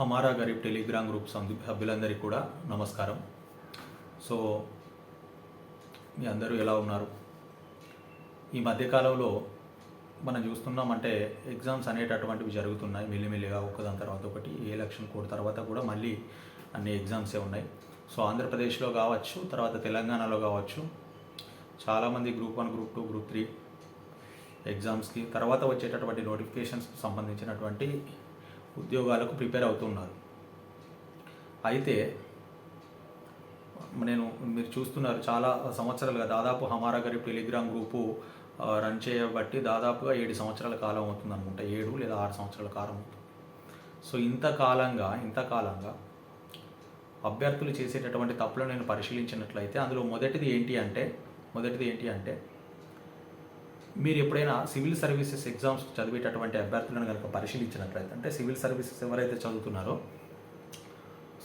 హమారా Garib Telegram group సభ్యులందరికీ కూడా నమస్కారం. సో మీ అందరూ ఎలా ఉన్నారు? ఈ మధ్యకాలంలో మనం చూస్తున్నామంటే ఎగ్జామ్స్ అనేటటువంటివి జరుగుతున్నాయి మెల్లిమెల్లిగా ఒకదాని తర్వాత ఒకటి ఏ ఎలక్షన్ కోడ్ తర్వాత కూడా మళ్ళీ అన్ని ఎగ్జామ్సే ఉన్నాయి. సో ఆంధ్రప్రదేశ్లో కావచ్చు తర్వాత తెలంగాణలో కావచ్చు చాలామంది group one group two group three ఎగ్జామ్స్కి తర్వాత వచ్చేటటువంటి నోటిఫికేషన్స్కి సంబంధించినటువంటి ఉద్యోగాలకు ప్రిపేర్ అవుతున్నారు. అయితే నేను మీరు చూస్తున్నారు చాలా సంవత్సరాలుగా దాదాపు హమారా గరీబ్ టెలిగ్రామ్ గ్రూపు రన్ చేయబట్టి దాదాపుగా ఏడు సంవత్సరాల కాలం అవుతుంది అనుకుంటా ఏడు లేదా ఆరు సంవత్సరాల కాలం అవుతుంది. సో ఇంతకాలంగా ఇంతకాలంగా అభ్యర్థులు చేసేటటువంటి తప్పులను నేను పరిశీలించినట్లయితే అందులో మొదటిది ఏంటి అంటే మొదటిది ఏంటి అంటే మీరు ఎప్పుడైనా సివిల్ సర్వీసెస్ ఎగ్జామ్స్ చదివేటటువంటి అభ్యర్థులను కనుక పరిశీలించినట్లయితే అంటే సివిల్ సర్వీసెస్ ఎవరైతే చదువుతున్నారో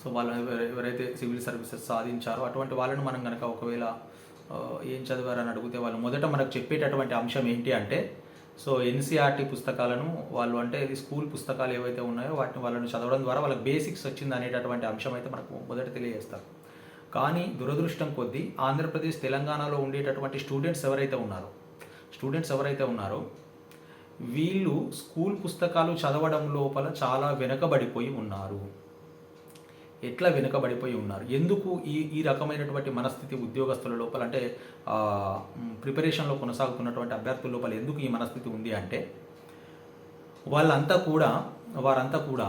సో వాళ్ళు ఎవరైతే సివిల్ సర్వీసెస్ సాధించారో అటువంటి వాళ్ళని మనం కనుక ఒకవేళ ఏం చదివారని అడిగితే వాళ్ళు మొదట మనకు చెప్పేటటువంటి అంశం ఏంటి అంటే సో ఎన్సీఆర్టీ పుస్తకాలను వాళ్ళు అంటే ఇది స్కూల్ పుస్తకాలు ఏవైతే ఉన్నాయో వాటిని వాళ్ళని చదవడం ద్వారా వాళ్ళకి బేసిక్స్ వచ్చింది అనేటటువంటి అంశం అయితే మనకు మొదట తెలియజేస్తారు. కానీ దురదృష్టం కొద్దీ ఆంధ్రప్రదేశ్ తెలంగాణలో ఉండేటటువంటి స్టూడెంట్స్ ఎవరైతే ఉన్నారో స్టూడెంట్స్ ఎవరైతే ఉన్నారో వీళ్ళు స్కూల్ పుస్తకాలు చదవడం లోపల చాలా వెనకబడిపోయి ఉన్నారు. ఎట్లా వెనుకబడిపోయి ఉన్నారు? ఎందుకు ఈ ఈ రకమైనటువంటి మనస్థితి ఉద్యోగస్తుల లోపల అంటే ప్రిపరేషన్లో కొనసాగుతున్నటువంటి అభ్యర్థుల లోపల ఎందుకు ఈ మనస్థితి ఉంది అంటే వాళ్ళంతా కూడా వారంతా కూడా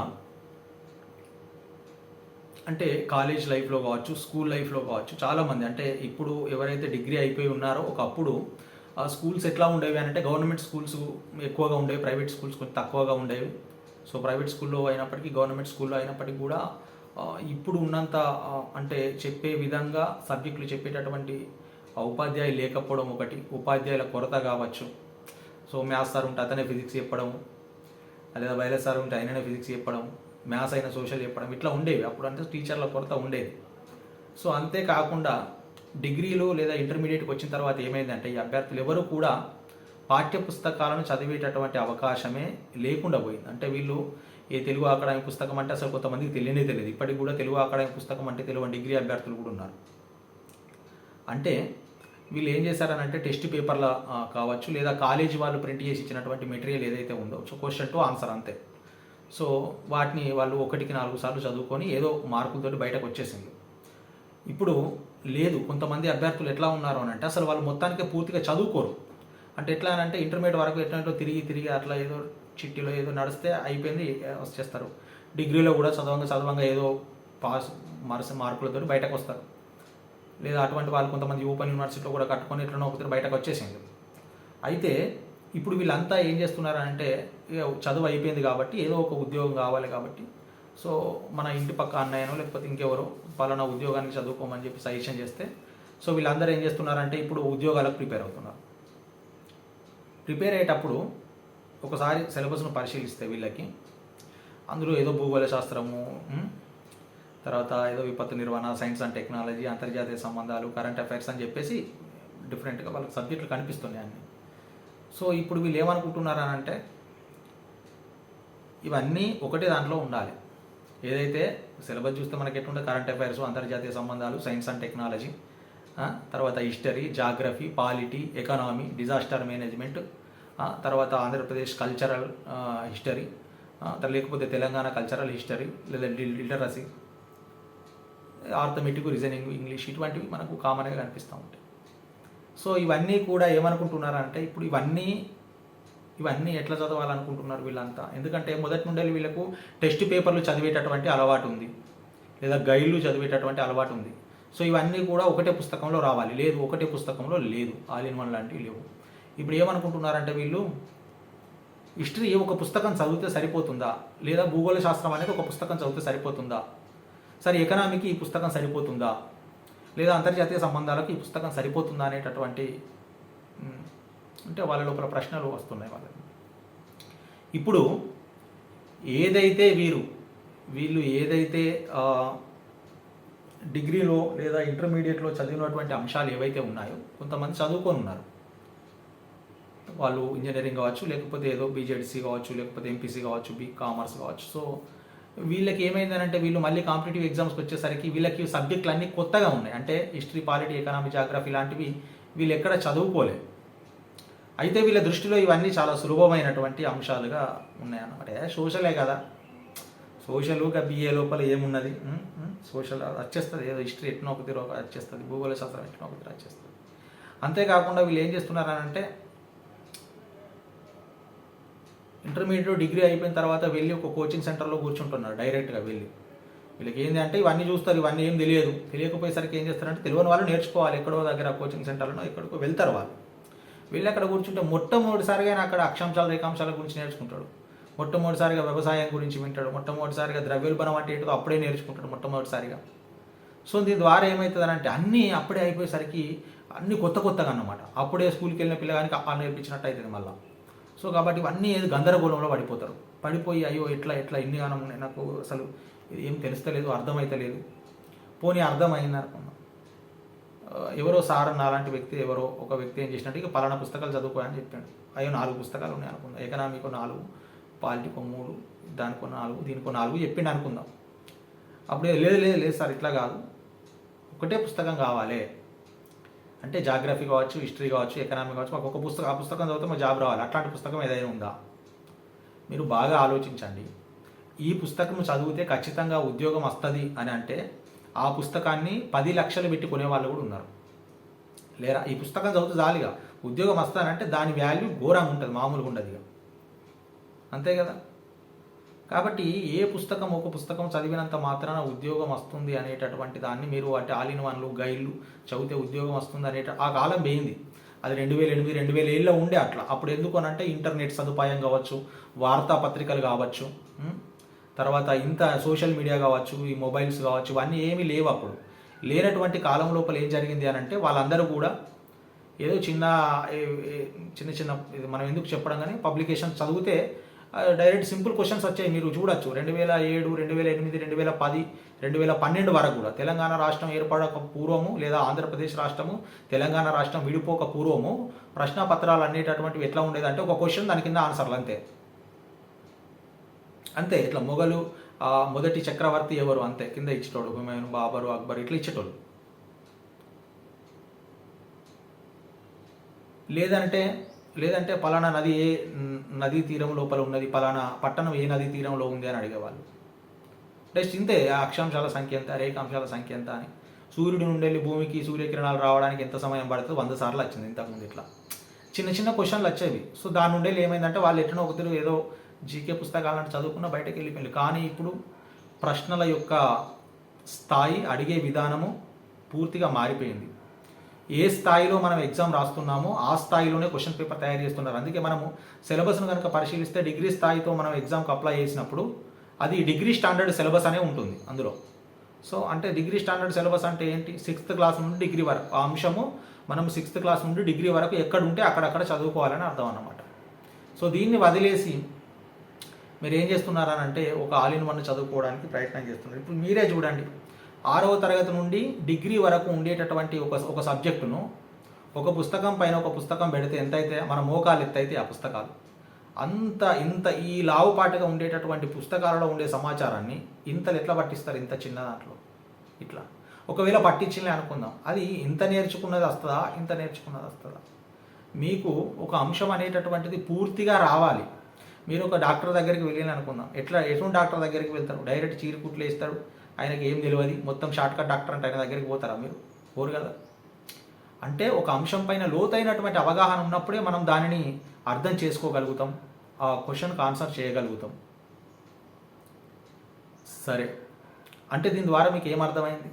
అంటే కాలేజ్ లైఫ్లో కావచ్చు స్కూల్ లైఫ్లో కావచ్చు చాలామంది అంటే ఇప్పుడు ఎవరైతే డిగ్రీ అయిపోయి ఉన్నారో ఒకప్పుడు స్కూల్స్ ఎట్లా ఉండేవి అని అంటే గవర్నమెంట్ స్కూల్స్ ఎక్కువగా ఉండేవి ప్రైవేట్ స్కూల్స్ కొంచెం తక్కువగా ఉండేవి. సో ప్రైవేట్ స్కూల్లో అయినప్పటికీ గవర్నమెంట్ స్కూల్లో అయినప్పటికీ కూడా ఇప్పుడు ఉన్నంత అంటే చెప్పే విధంగా సబ్జెక్టులు చెప్పేటటువంటి ఉపాధ్యాయులు లేకపోవడం ఒకటి ఉపాధ్యాయుల కొరత కావచ్చు. సో మ్యాథ్స్ సార్ ఉంటే అతనే ఫిజిక్స్ చెప్పడం లేదా బయలు సార్ ఉంటే ఆయననే ఫిజిక్స్ చెప్పడం మ్యాథ్స్ అయినా సోషల్ చెప్పడం ఇట్లా ఉండేవి. అప్పుడు అంటే టీచర్ల కొరత ఉండేది. సో అంతేకాకుండా డిగ్రీలు లేదా ఇంటర్మీడియట్కి వచ్చిన తర్వాత ఏమైందంటే ఈ అభ్యర్థులు ఎవరు కూడా పాఠ్య పుస్తకాలను చదివేటటువంటి అవకాశమే లేకుండా పోయింది. అంటే వీళ్ళు ఏ తెలుగు అకాడమీ పుస్తకం అంటే అసలు కొంతమందికి తెలియనే తెలియదు. ఇప్పటికి కూడా తెలుగు అకాడమీ పుస్తకం అంటే తెలుగు డిగ్రీ అభ్యర్థులు కూడా ఉన్నారు. అంటే వీళ్ళు ఏం చేశారనంటే టెస్ట్ పేపర్ల కావచ్చు లేదా కాలేజీ వాళ్ళు ప్రింట్ చేసి ఇచ్చినటువంటి మెటీరియల్ ఏదైతే ఉందో సో క్వశ్చన్ టు ఆన్సర్ అంతే. సో వాటిని వాళ్ళు ఒకటికి నాలుగు సార్లు చదువుకొని ఏదో మార్కులతో బయటకు వచ్చేసింది ఇప్పుడు లేదు. కొంతమంది అభ్యర్థులు ఎట్లా ఉన్నారు అని అంటే అసలు వాళ్ళు మొత్తానికి పూర్తిగా చదువుకోరు. అంటే ఎట్లా అని అంటే ఇంటర్మీడియట్ వరకు ఎట్లాంటి తిరిగి తిరిగి అట్లా ఏదో చిట్టిలో ఏదో నడిస్తే అయిపోయింది వచ్చేస్తారు. డిగ్రీలో కూడా చదవంగా చదవంగా ఏదో పాస్ మరస మార్కులతో బయటకు వస్తారు. లేదా అటువంటి వాళ్ళు కొంతమంది ఓపెన్ యూనివర్సిటీలో కూడా కట్టుకొని ఎట్లనో ఒకరు బయటకు వచ్చేసింది అయితే ఇప్పుడు వీళ్ళంతా ఏం చేస్తున్నారంటే అంటే చదువు అయిపోయింది కాబట్టి ఏదో ఒక ఉద్యోగం కావాలి కాబట్టి సో మన ఇంటి పక్క అన్నయ్యనో లేకపోతే ఇంకెవరో పలానా ఉద్యోగానికి చదువుకోమని చెప్పి సజెషన్ చేస్తే సో వీళ్ళందరూ ఏం చేస్తున్నారంటే ఇప్పుడు ఉద్యోగాలకు ప్రిపేర్ అవుతున్నారు. ప్రిపేర్ అయ్యేటప్పుడు ఒకసారి సిలబస్ను పరిశీలిస్తే వీళ్ళకి అందులో ఏదో భూగోళ శాస్త్రము తర్వాత ఏదో విపత్తు నిర్వహణ సైన్స్ అండ్ టెక్నాలజీ అంతర్జాతీయ సంబంధాలు కరెంట్ అఫైర్స్ అని చెప్పేసి డిఫరెంట్గా వాళ్ళకి సబ్జెక్టులు కనిపిస్తున్నాయి అన్నీ. సో ఇప్పుడు వీళ్ళు ఏమనుకుంటున్నారు అంటే ఇవన్నీ ఒకటే దాంట్లో ఉండాలి. ఏదైతే సిలబస్ చూస్తే మనకి ఎట్లుంటే కరెంట్ అఫైర్స్ అంతర్జాతీయ సంబంధాలు సైన్స్ అండ్ టెక్నాలజీ తర్వాత history geography polity economy disaster management తర్వాత ఆంధ్రప్రదేశ్ కల్చరల్ హిస్టరీ లేకపోతే తెలంగాణ కల్చరల్ హిస్టరీ లేదా లిటరసీ ఆర్థమెటిక్ రీజనింగ్ ఇంగ్లీష్ ఇటువంటివి మనకు కామన్గా కనిపిస్తూ ఉంటాయి. సో ఇవన్నీ కూడా ఏమనుకుంటున్నారంటే ఇప్పుడు ఇవన్నీ ఇవన్నీ ఎట్లా చదవాలనుకుంటున్నారు వీళ్ళంతా? ఎందుకంటే మొదటి నుండి వీళ్ళకు టెస్ట్ పేపర్లు చదివేటటువంటి అలవాటు ఉంది. లేదా గైడ్లు చదివేటటువంటి అలవాటు ఉంది. సో ఇవన్నీ కూడా ఒకటే పుస్తకంలో రావాలి. లేదు ఒకటే పుస్తకంలో లేదు. ఆల్ ఇన్ వన్ లాంటివి లేవు. ఇప్పుడు ఏమనుకుంటున్నారంటే వీళ్ళు హిస్టరీ ఒక పుస్తకం చదివితే సరిపోతుందా? లేదా భూగోళ శాస్త్రం అనేది ఒక పుస్తకం చదివితే సరిపోతుందా? సరే ఎకనామీకి ఈ పుస్తకం సరిపోతుందా? లేదా అంతర్జాతీయ సంబంధాలకు ఈ పుస్తకం సరిపోతుందా అనేటటువంటి అంటే వాళ్ళ లోపల ప్రశ్నలు వస్తున్నాయి వాళ్ళకి ఇప్పుడు ఏదైతే వీరు వీళ్ళు ఏదైతే డిగ్రీలో లేదా ఇంటర్మీడియట్లో చదివినటువంటి అంశాలు ఏవైతే ఉన్నాయో కొంతమంది చదువుకొని ఉన్నారు. వాళ్ళు ఇంజనీరింగ్ కావచ్చు లేకపోతే ఏదో బీజెడ్సీ కావచ్చు లేకపోతే ఎంపీసీ కావచ్చు బీ కామర్స్ కావచ్చు. సో వీళ్ళకి ఏమైందనంటే వీళ్ళు మళ్ళీ కాంపిటేటివ్ ఎగ్జామ్స్కి వచ్చేసరికి వీళ్ళకి సబ్జెక్టులు అన్నీ కొత్తగా ఉన్నాయి. అంటే హిస్టరీ పాలిటీ ఎకనామీ జాగ్రఫీ లాంటివి వీళ్ళు ఎక్కడ చదువుకోలేదు. అయితే వీళ్ళ దృష్టిలో ఇవన్నీ చాలా సులభమైనటువంటి అంశాలుగా ఉన్నాయన్నమాట. ఏ సోషలే కదా. సోషల్ బిఏ లోపల ఏమున్నది? సోషల్ వచ్చేస్తుంది ఏదో హిస్టరీ ఎట్నో ఒక తీరు వచ్చేస్తుంది భూగోళ శాస్త్రం ఎట్నో ఒక తీరు వచ్చేస్తుంది అంతేకాకుండా వీళ్ళు ఏం చేస్తున్నారనంటే ఇంటర్మీడియట్ డిగ్రీ అయిపోయిన తర్వాత వెళ్ళి ఒక కోచింగ్ సెంటర్లో కూర్చుంటున్నారు డైరెక్ట్గా వెళ్ళి. వీళ్ళకి ఏంది అంటే ఇవన్నీ చూస్తారు ఇవన్నీ ఏం తెలియదు. తెలియకపోయేసరికి ఏం చేస్తారంటే తెలియని వాళ్ళు నేర్చుకోవాలి. ఎక్కడో దగ్గర కోచింగ్ సెంటర్లో ఎక్కడికో వెళ్తారు వాళ్ళు. వెళ్ళి అక్కడ కూర్చుంటే మొట్టమొదటిసారిగా ఆయన అక్కడ అక్షాంశాల రేఖాంశాల గురించి నేర్చుకుంటాడు. మొట్టమొదటిసారిగా వ్యవసాయం గురించి వింటాడు. మొట్టమొదటిసారిగా ద్రవ్యోల్బణం అంటే ఏంటో అప్పుడే నేర్చుకుంటాడు మొట్టమొదటిసారిగా. సో దీని ద్వారా ఏమవుతుంది అంటే అన్నీ అప్పుడే అయిపోయేసరికి అన్నీ కొత్త కొత్తగా అన్నమాట. అప్పుడే స్కూల్కి వెళ్ళిన పిల్లగానికి అప్ప నేర్పించినట్టు అవుతుంది మళ్ళీ. సో కాబట్టి ఇవన్నీ ఏది గందరగోళంలో పడిపోతారు. పడిపోయి అయ్యో ఎట్లా ఎట్లా ఇన్ని గానం నాకు అసలు ఇది ఏం తెలుస్తలేదు అర్థమైతలేదు. పోనీ అర్థమైంది అనుకున్నాం ఎవరో సార్ నాలాంటి వ్యక్తి ఎవరో ఒక వ్యక్తి ఏం చేసినట్టు ఇక పలానా పుస్తకాలు చదువుకో అని చెప్పాడు. అయ్యో నాలుగు పుస్తకాలు ఉన్నాయి అనుకుందాం ఎకనామీకో నాలుగు పాలిటికో మూడు దానికో నాలుగు దీనికో నాలుగు చెప్పిండు అనుకుందాం. అప్పుడు లేదు లేదు లేదు సార్ ఇట్లా కాదు. ఒకటే పుస్తకం కావాలి. అంటే జాగ్రఫీ కావచ్చు హిస్టరీ కావచ్చు ఎకనామీ కావచ్చు మాకు ఒక పుస్తకం ఆ పుస్తకం చదివితే మాకు జాబ్ రావాలి. అట్లాంటి పుస్తకం ఏదైనా ఉందా? మీరు బాగా ఆలోచించండి. ఈ పుస్తకం చదివితే ఖచ్చితంగా ఉద్యోగం వస్తుంది అని అంటే ఆ పుస్తకాన్ని పది లక్షలు పెట్టి కొనేవాళ్ళు కూడా ఉన్నారు. లేరా? ఈ పుస్తకం చదివితే జాలిగా ఉద్యోగం వస్తానంటే దాని వాల్యూ ఘోరంగా ఉంటుంది మామూలుగా ఉండదు ఇక. అంతే కదా? కాబట్టి ఏ పుస్తకం ఒక పుస్తకం చదివినంత మాత్రాన ఉద్యోగం వస్తుంది అనేటటువంటి దాన్ని మీరు అంటే ఆల్ ఇన్ వన్లు గైడ్లు చదివితే ఉద్యోగం వస్తుంది అనేట ఆ కాలం పోయింది. అది రెండు వేల ఎనిమిది రెండు వేల ఏళ్ళలో ఉండే అట్లా. అప్పుడు ఎందుకు అని అంటే ఇంటర్నెట్ సదుపాయం కావచ్చు వార్తాపత్రికలు కావచ్చు తర్వాత ఇంత సోషల్ మీడియా కావచ్చు ఈ మొబైల్స్ కావచ్చు ఇవన్నీ ఏమీ లేవు అప్పుడు. లేనటువంటి కాలం లోపల ఏం జరిగింది అని అంటే వాళ్ళందరూ కూడా ఏదో చిన్న చిన్న చిన్న మనం ఎందుకు చెప్పడం కానీ పబ్లికేషన్ చదివితే డైరెక్ట్ సింపుల్ క్వశ్చన్స్ వచ్చాయి. మీరు చూడొచ్చు. రెండు వేల ఏడు రెండు వేల ఎనిమిది రెండు వేల పది రెండు వేల పన్నెండు వరకు కూడా తెలంగాణ రాష్ట్రం ఏర్పడక పూర్వము లేదా ఆంధ్రప్రదేశ్ రాష్ట్రము తెలంగాణ రాష్ట్రం విడిపోక పూర్వము ప్రశ్నపత్రాలు అనేటటువంటివి ఎట్లా ఉండేది అంటే ఒక క్వశ్చన్ దాని కింద ఆన్సర్లు అంతే. అంతే ఇట్లా మొఘలు ఆ, మొదటి చక్రవర్తి ఎవరు? అంతే కింద ఇచ్చేటోడు హుమాయూన్ బాబరు అక్బర్ ఇట్లా ఇచ్చేటోళ్ళు లేదంటే లేదంటే పలానా నది ఏ నదీ తీరం లోపల ఉన్నది పలానా పట్టణం ఏ నదీ తీరంలో ఉంది అని అడిగేవాళ్ళు. నెక్స్ట్ ఇంతే ఆ అక్షాంశాల సంఖ్య ఎంత రేఖాంశాల సంఖ్య ఎంత అని. సూర్యుడి నుండి వెళ్ళి భూమికి సూర్యకిరణాలు రావడానికి ఎంత సమయం పడుతుంది వంద సార్లు వచ్చింది ఇంతకుముందు ఇట్లా. చిన్న చిన్న క్వశ్చన్లు వచ్చేవి. సో దాని నుండి ఏమైందంటే వాళ్ళు ఎట్లనో ఒక ఏదో జీకే పుస్తకాలను చదువుకున్న బయటకు వెళ్ళిపోయింది. కానీ ఇప్పుడు ప్రశ్నల యొక్క స్థాయి అడిగే విధానము పూర్తిగా మారిపోయింది. ఏ స్థాయిలో మనం ఎగ్జామ్ రాస్తున్నామో ఆ స్థాయిలోనే క్వశ్చన్ పేపర్ తయారు చేస్తున్నారు. అందుకే మనము సిలబస్ను కనుక పరిశీలిస్తే డిగ్రీ స్థాయితో మనం ఎగ్జామ్కి అప్లై చేసినప్పుడు అది డిగ్రీ స్టాండర్డ్ సిలబస్ అనే ఉంటుంది అందులో. సో అంటే డిగ్రీ స్టాండర్డ్ సిలబస్ అంటే ఏంటి? సిక్స్త్ క్లాస్ నుండి డిగ్రీ వరకు. ఆ అంశము మనం సిక్స్త్ క్లాస్ నుండి డిగ్రీ వరకు ఎక్కడ ఉంటే అక్కడక్కడ చదువుకోవాలని అర్థం అన్నమాట. సో దీన్ని వదిలేసి మీరు ఏం చేస్తున్నారని అంటే ఒక ఆల్ ఇన్ వన్ చదువుకోవడానికి ప్రయత్నం చేస్తున్నారు. ఇప్పుడు మీరే చూడండి. ఆరవ తరగతి నుండి డిగ్రీ వరకు ఉండేటటువంటి ఒక ఒక సబ్జెక్టును ఒక పుస్తకం పైన ఒక పుస్తకం పెడితే ఎంతైతే మన మోకాలు ఎత్తైతే ఆ పుస్తకాలు. అంత ఇంత ఈ లావుపాటుగా ఉండేటటువంటి పుస్తకాలలో ఉండే సమాచారాన్ని ఇంతలు ఎట్లా పట్టిస్తారు? ఇంత చిన్న దాంట్లో. ఇట్లా. ఒకవేళ పట్టించిందే అనుకుందాం. అది ఇంత నేర్చుకున్నది వస్తుందా? ఇంత నేర్చుకున్నది వస్తుందా? మీకు ఒక అంశం అనేటటువంటిది పూర్తిగా రావాలి. మీరు ఒక డాక్టర్ దగ్గరికి వెళ్ళిన అనుకుందాం. ఎట్లా? ఎటువంటి డాక్టర్ దగ్గరికి వెళ్తారు? డైరెక్ట్ చీరకుట్లు వేస్తాడు. ఆయనకి ఏం తెలియదు. మొత్తం షార్ట్ కట్ డాక్టర్ అంటే ఆయన దగ్గరికి పోతారా మీరు? పోరు కదా. అంటే ఒక అంశం పైన లోతైనటువంటి అవగాహన ఉన్నప్పుడే మనం దానిని అర్థం చేసుకోగలుగుతాం. ఆ క్వశ్చన్కి ఆన్సర్ చేయగలుగుతాం. సరే. అంటే దీని ద్వారా మీకు ఏమర్థమైంది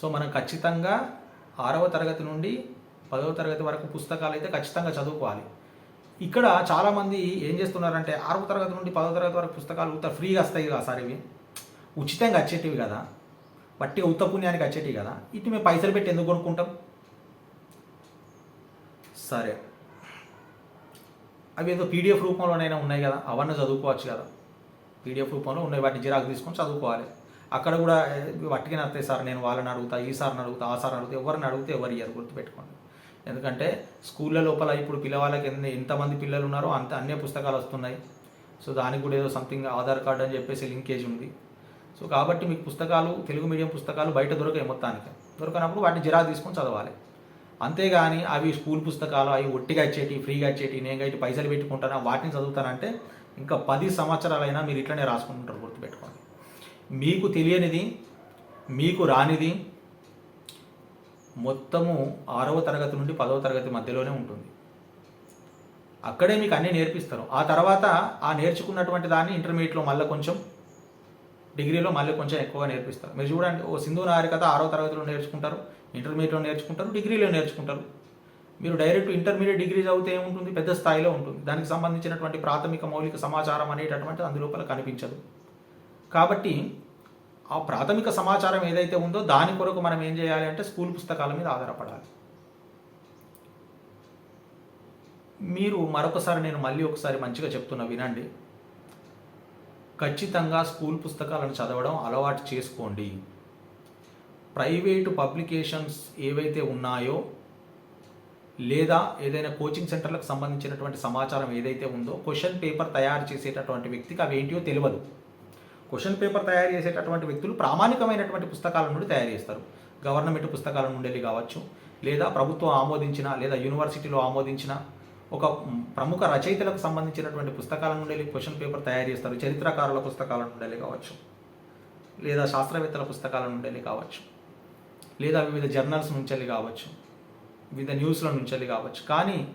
సో మనం ఖచ్చితంగా ఆరవ తరగతి నుండి పదవ తరగతి వరకు పుస్తకాలు అయితే ఖచ్చితంగా చదువుకోవాలి. ఇక్కడ చాలామంది ఏం చేస్తున్నారంటే ఆరవ తరగతి నుండి పదవ తరగతి వరకు పుస్తకాలు ఉత్త ఫ్రీగా వస్తాయి కదా సార్ ఇవి. ఉచితంగా వచ్చేటివి కదా. బట్టి ఉత్త పుణ్యానికి వచ్చేటివి కదా. ఇటు మేము పైసలు పెట్టి ఎందుకు కొనుక్కుంటాం? సరే. అవి ఏదో పీడిఎఫ్ రూపంలోనైనా ఉన్నాయి కదా. అవన్నీ చదువుకోవచ్చు కదా. పీడిఎఫ్ రూపంలో ఉన్నాయి. వాటిని జిరాకు తీసుకొని చదువుకోవాలి. అక్కడ కూడా ఏ, వట్టిగా వస్తాయి సార్. నేను వాళ్ళని అడుగుతా ఈ సార్ని అడుగుతా ఆ సార్ని అడుగుతా ఎవరిని అడిగితే ఎవరు ఇయ్యారు గుర్తుపెట్టుకోండి. ఎందుకంటే స్కూళ్ళ లోపల ఇప్పుడు పిల్లవాళ్ళకి ఎన్ని ఎంతమంది పిల్లలు ఉన్నారో అంత అన్ని పుస్తకాలు వస్తున్నాయి. సో దానికి కూడా ఏదో సంథింగ్ ఆధార్ కార్డ్ అని చెప్పేసి లింకేజ్ ఉంది. సో కాబట్టి మీకు పుస్తకాలు తెలుగు మీడియం పుస్తకాలు బయట దొరకాయి మొత్తానికి. దొరకనప్పుడు వాటిని జిరా తీసుకొని చదవాలి. అంతేగాని అవి స్కూల్ పుస్తకాలు అవి ఒట్టిగా ఇచ్చేటి ఫ్రీగా ఇచ్చేటి నేను ఇటు పైసలు పెట్టుకుంటాను వాటిని చదువుతానంటే ఇంకా పది సంవత్సరాలైనా మీరు ఇట్లనే రాసుకుంటుంటారు గుర్తుపెట్టుకోండి. మీకు తెలియనిది మీకు రానిది మొత్తము ఆరవ తరగతి నుండి పదవ తరగతి మధ్యలోనే ఉంటుంది. అక్కడే మీకు అన్నీ నేర్పిస్తారు. ఆ తర్వాత ఆ నేర్చుకున్నటువంటి దాన్ని ఇంటర్మీడియట్లో మళ్ళీ కొంచెం డిగ్రీలో మళ్ళీ కొంచెం ఎక్కువగా నేర్పిస్తారు. మీరు చూడండి ఓ సింధు నాగరికత ఆరో తరగతిలో నేర్చుకుంటారు ఇంటర్మీడియట్లో నేర్చుకుంటారు డిగ్రీలో నేర్చుకుంటారు. మీరు డైరెక్ట్ ఇంటర్మీడియట్ డిగ్రీ చదివితే ఏముంటుంది? పెద్ద స్థాయిలో ఉంటుంది. దానికి సంబంధించినటువంటి ప్రాథమిక మౌలిక సమాచారం అనేటటువంటి అందులోపల కనిపించదు. కాబట్టి ఆ ప్రాథమిక సమాచారం ఏదైతే ఉందో దాని కొరకు మనం ఏం చేయాలి అంటే స్కూల్ పుస్తకాల మీద ఆధారపడాలి. మీరు మరొకసారి నేను మళ్ళీ ఒకసారి మంచిగా చెప్తున్నా వినండి. ఖచ్చితంగా స్కూల్ పుస్తకాలను చదవడం అలవాటు చేసుకోండి. ప్రైవేటు పబ్లికేషన్స్ ఏవైతే ఉన్నాయో లేదా ఏదైనా కోచింగ్ సెంటర్లకు సంబంధించినటువంటి సమాచారం ఏదైతే ఉందో క్వశ్చన్ పేపర్ తయారు చేసేటటువంటి వ్యక్తికి అవి ఏంటియో తెలియదు. క్వశ్చన్ పేపర్ తయారు చేసేటటువంటి వ్యక్తులు ప్రామాణికమైనటువంటి పుస్తకాల నుండి తయారు చేస్తారు. గవర్నమెంట్ పుస్తకాల నుండి కావచ్చు లేదా ప్రభుత్వం ఆమోదించిన లేదా యూనివర్సిటీలో ఆమోదించిన ఒక ప్రముఖ రచయితలకు సంబంధించినటువంటి పుస్తకాల నుండి క్వశ్చన్ పేపర్ తయారు చేస్తారు. చరిత్రకారుల పుస్తకాల నుండి కావచ్చు లేదా శాస్త్రవేత్తల పుస్తకాల నుండి కావచ్చు లేదా వివిధ జర్నల్స్ నుంచి కావచ్చు వివిధ న్యూస్ల నుంచి కావచ్చు. కానీ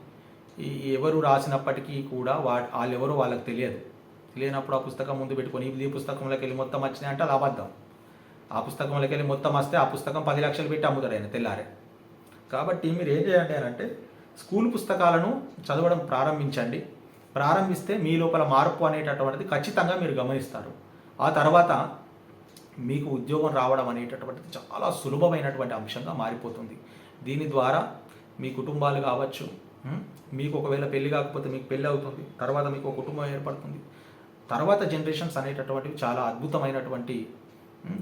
ఈ ఎవరు రాసినప్పటికీ కూడా వా వాళ్ళెవరో వాళ్ళకి తెలియదు. తెలియనప్పుడు ఆ పుస్తకం ముందు పెట్టుకొని ఇది ఈ పుస్తకంలోకి వెళ్ళి మొత్తం వచ్చినాయి అంటే అది అబద్ధం. ఆ పుస్తకంలోకి వెళ్ళి మొత్తం వస్తే ఆ పుస్తకం పది లక్షలు పెట్టి అమ్ముతాడు ఆయన తెల్లారే. కాబట్టి మీరు ఏం చేయండి అంటే స్కూల్ పుస్తకాలను చదవడం ప్రారంభించండి. ప్రారంభిస్తే మీ లోపల మార్పు అనేటటువంటిది ఖచ్చితంగా మీరు గమనిస్తారు. ఆ తర్వాత మీకు ఉద్యోగం రావడం అనేటటువంటిది చాలా సులభమైనటువంటి అంశంగా మారిపోతుంది. దీని ద్వారా మీ కుటుంబాలు కావచ్చు మీకు ఒకవేళ పెళ్ళి కాకపోతే మీకు పెళ్ళి అవుతుంది తర్వాత మీకు ఒక కుటుంబం ఏర్పడుతుంది. తర్వాత జనరేషన్స్ అనేటటువంటివి చాలా అద్భుతమైనటువంటి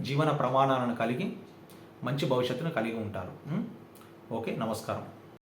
జీవన ప్రమాణాలను కలిగి మంచి భవిష్యత్తును కలిగి ఉంటారు. ఓకే నమస్కారం.